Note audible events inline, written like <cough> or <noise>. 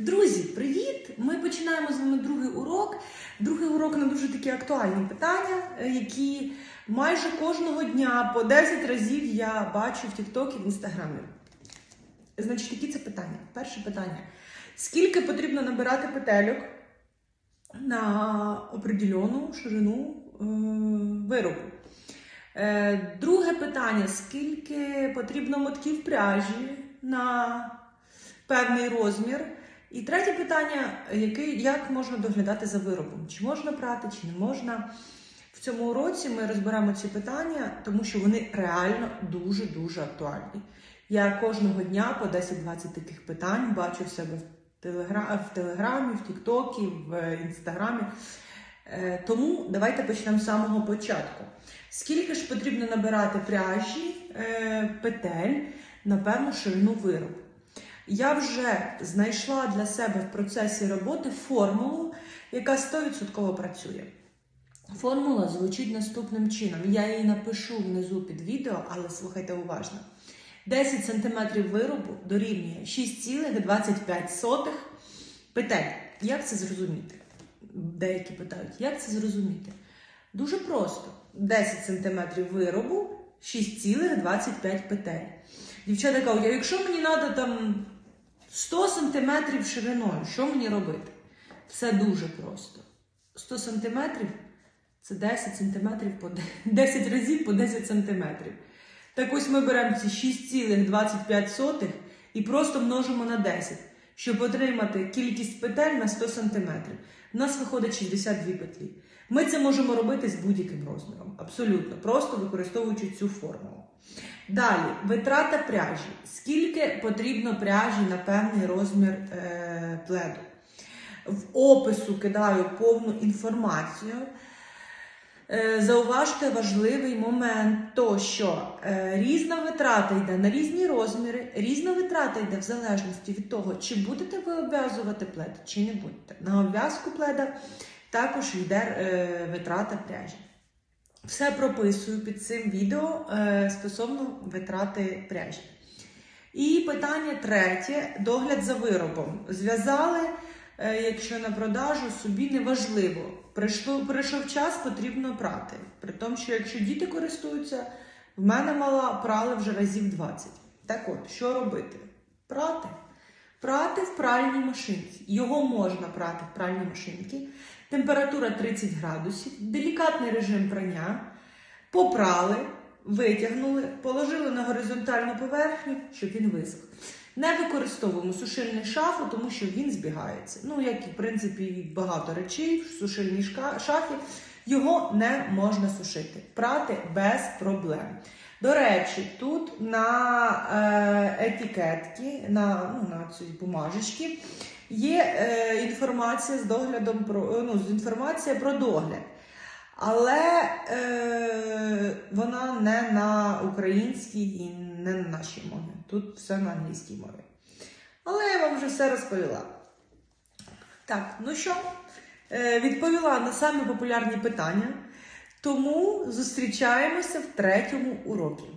Друзі, привіт! Ми починаємо з вами другий урок. Другий урок на дуже такі актуальні питання, е, які майже кожного дня по 10 разів я бачу в TikTok і в Інстаграмі. Значить, які це питання? Перше питання: скільки потрібно набирати петельок на определену ширину е, виробу? Е, Друге питання: скільки потрібно мотків пряжі на певний розмір? І третє питання: який, як можна доглядати за виробом? Чи можна прати, чи не можна? В цьому уроці ми розберемо ці питання, тому що вони реально дуже-дуже актуальні. Я кожного дня по 10-20 таких питань бачу в себе в, телегра... в Телеграмі, в Тіктокі, в Інстаграмі. Е, Тому давайте почнемо з самого початку. Скільки ж потрібно набирати пряжі, е, петель на певну ширину виробу? Я вже знайшла для себе в процесі роботи формулу, яка 100% працює. Формула звучить наступним чином. Я її напишу внизу під відео, але слухайте уважно. 10 см виробу дорівнює 6,25 петель. Як це зрозуміти? Деякі питають, як це зрозуміти? Дуже просто. 10 см виробу 6,25 петель. Дівчата кажуть, якщо мені треба там 100 см шириною, що мені робити? Все дуже просто. 100 см це 10 см по 10 <laughs> разів по 10 см. Так ось ми беремо ці 6,25 і просто множимо на 10, щоб отримати кількість петель на 100 см. У нас виходить 62 петлі. Ми це можемо робити з будь-яким розміром. Абсолютно, просто використовуючи цю формулу. Далі, витрата пряжі. Скільки потрібно пряжі на певний розмір е, пледу? В опису кидаю повну інформацію. Е, Зауважте важливий момент, то що е, різна витрата йде на різні розміри, різна витрата йде в залежності від того, чи будете ви обв'язувати плед, чи не будете. На обв'язку пледа також йде е, витрата пряжі. Все прописую під цим відео стосовно витрати пряжі. І питання третє: догляд за виробом. Зв'язали, якщо на продажу, собі неважливо. Прийшло, прийшов час, потрібно прати. При тому, що якщо діти користуються, в мене мала прали вже разів 20. Так от, що робити? Прати. Прати в пральній машинці. Його можна прати в пральній машинці. Температура 30 градусів, делікатний режим прання. Попрали, витягнули, положили на горизонтальну поверхню, щоб він висох. Не використовуємо сушильну шафу, тому що він збігається. Ну, як і в принципі багато речей в сушильній шафі, його не можна сушити. Прати без проблем. До речі, тут на е, етикетці, на, ну, на цій бумажечці є е, інформація з доглядом про ну, інформація про догляд. Але е, вона не на українській і не на нашій мові. Тут все на англійській мові. Але я вам вже все розповіла. Так, ну що, е, відповіла на самі популярні питання. Тому зустрічаємося в третьому уроці.